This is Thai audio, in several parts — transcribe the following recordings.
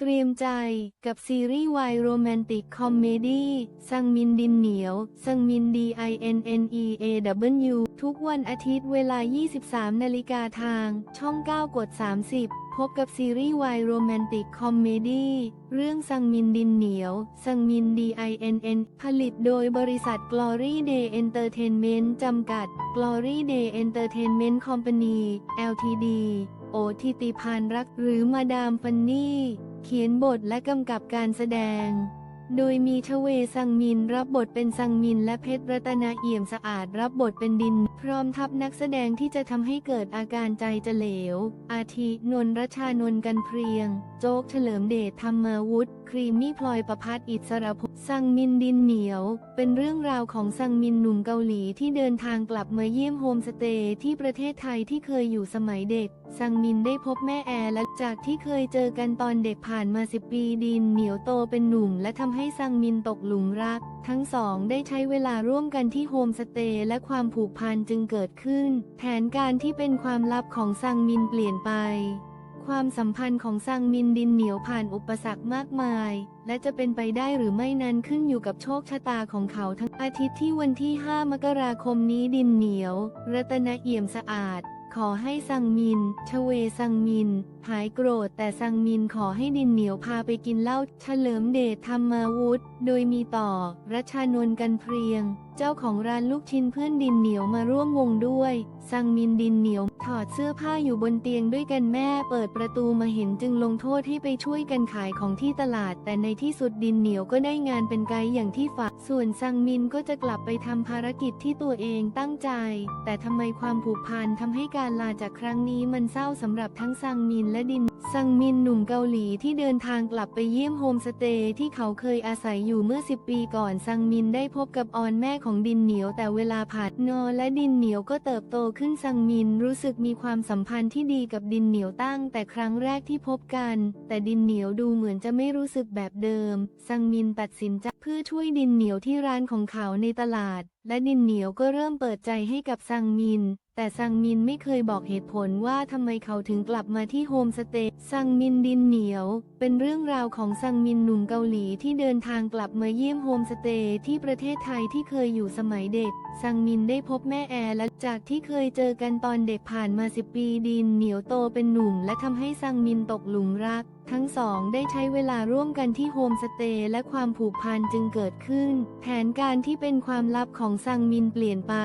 เตรียมใจกับซีรีส์วายโรแมนติกคอมเมดี้ซังมินดินเหนียวซังมิน D I N N E A W ทุกวันอาทิตย์เวลา 23 นาฬิกาทาง ช่อง 9 กด 30 พบกับซีรีส์วายโรแมนติกคอมเมดี้เรื่องซังมินดินเหนียวซังมิน D I N N ผลิตโดยบริษัท Glory Day Entertainment จำกัด Glory Day Entertainment Company Ltd โอทิติพานรักหรือมาดามฟันนี่ เขียนบทและกำกับการแสดง โดยมีชเวซังมินรับบทเป็นซังมินและเพชรรัตนาเอี่ยมสะอาดรับบทเป็นดิน พร้อมทับนักแสดงที่จะทำให้เกิดอาการใจจะเหลว อาทินนรัชานนกันเพรียง โจ๊กเฉลิมเดชธรรมวุฒิครีมมี่พลอยประพัฒน์อิสระพซังมินดินเหนียว เป็นเรื่องราวของซังมินหนุ่มเกาหลีที่เดินทางกลับมาเยี่ยมโฮมสเตย์ที่ประเทศไทยที่เคยอยู่สมัยเด็ก ซังมินได้พบแม่แอร์และจากที่เคยเจอกันตอนเด็กผ่านมาสิบปีดินเหนียวโตเป็นหนุ่ม และทำให้ซังมินตกหลุมรัก ทั้งสองได้ใช้เวลาร่วมกันที่โฮมสเตย์และความผูกพันจึงเกิดขึ้น แผนการที่เป็นความลับของซังมินเปลี่ยนไป ความสัมพันธ์ของซังมินดินเหนียวผ่านอุปสรรคมากมายและจะเป็นไปได้หรือไม่นั้นขึ้นอยู่กับโชคชะตาของเขาทั้งอาทิตย์ที่วันที่ 5 มกราคมนี้ดินเหนียว รัตนเอี่ยมสะอาด ขอให้ซังมิน ชเวซังมิน หายโกรธแต่ซังมินขอให้ดินเหนียวพาไปกินเหล้าเฉลิมเดชธรรมาวุธ โดยมีต่อ รัชานนท์กันเพรียง เจ้าของร้านลูกชิ้นเพื่อนดินเหนียวมาร่วมวงด้วย ซังมินดินเหนียว ถอดเสื้อผ้าอยู่บนเตียงด้วยกันแม่เปิดประตูมาเห็นจึงลงโทษให้ไปช่วยกันขายของที่ตลาด แต่ในที่สุดดินเหนียวก็ได้งานเป็นไกด์อย่างที่ฝันส่วนซังมินก็จะกลับไปทำภารกิจที่ตัวเองตั้งใจ แต่ทำไมความผูกพันทำให้การลาจากครั้งนี้มันเศร้าสำหรับทั้งซังมินและดิน ซังมินหนุ่มเกาหลีที่เดินทางกลับไปเยี่ยมโฮมสเตย์ที่เขาเคยอาศัยอยู่เมื่อ 10 ปีก่อนซังมินได้พบกับออนแม่ของดินเหนียวแต่เวลาผ่านนอและดินเหนียวก็เติบโตขึ้นซังมินรู้สึกมีความสัมพันธ์ที่ดีกับดินเหนียวตั้งแต่ครั้งแรกที่พบกัน แต่ดินเหนียวดูเหมือนจะไม่รู้สึกแบบเดิม ซังมินตัดสินใจเพื่อช่วยดินเหนียวที่ร้านของเขาในตลาด และดินเหนียวก็เริ่มเปิดใจให้กับซังมิน แต่ซังมินไม่เคยบอกเหตุผลว่าทำไมเขาถึงกลับมาที่โฮมสเตย์ซังมินดินเหนียว เป็นเรื่องราวของซังมินหนุ่มเกาหลีที่เดินทางกลับมาเยี่ยมโฮมสเตย์ที่ประเทศไทยที่เคยอยู่สมัยเด็ก ซังมินได้พบแม่แอร์และจากที่เคยเจอกันตอนเด็กผ่านมาสิบปีดินเหนียวโตเป็นหนุ่ม และทำให้ซังมินตกหลุมรัก ทั้งสองได้ใช้เวลาร่วมกันที่โฮมสเตย์และความผูกพันจึงเกิดขึ้น แผนการที่เป็นความลับของซังมินเปลี่ยนไป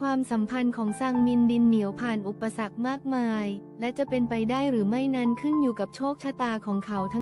ความสัมพันธ์ของซังมินดินเหนียวผ่านอุปสรรคมากมาย และจะเป็นไปได้หรือไม่นั้นขึ้นอยู่กับโชคชะตาของเขาทั้ง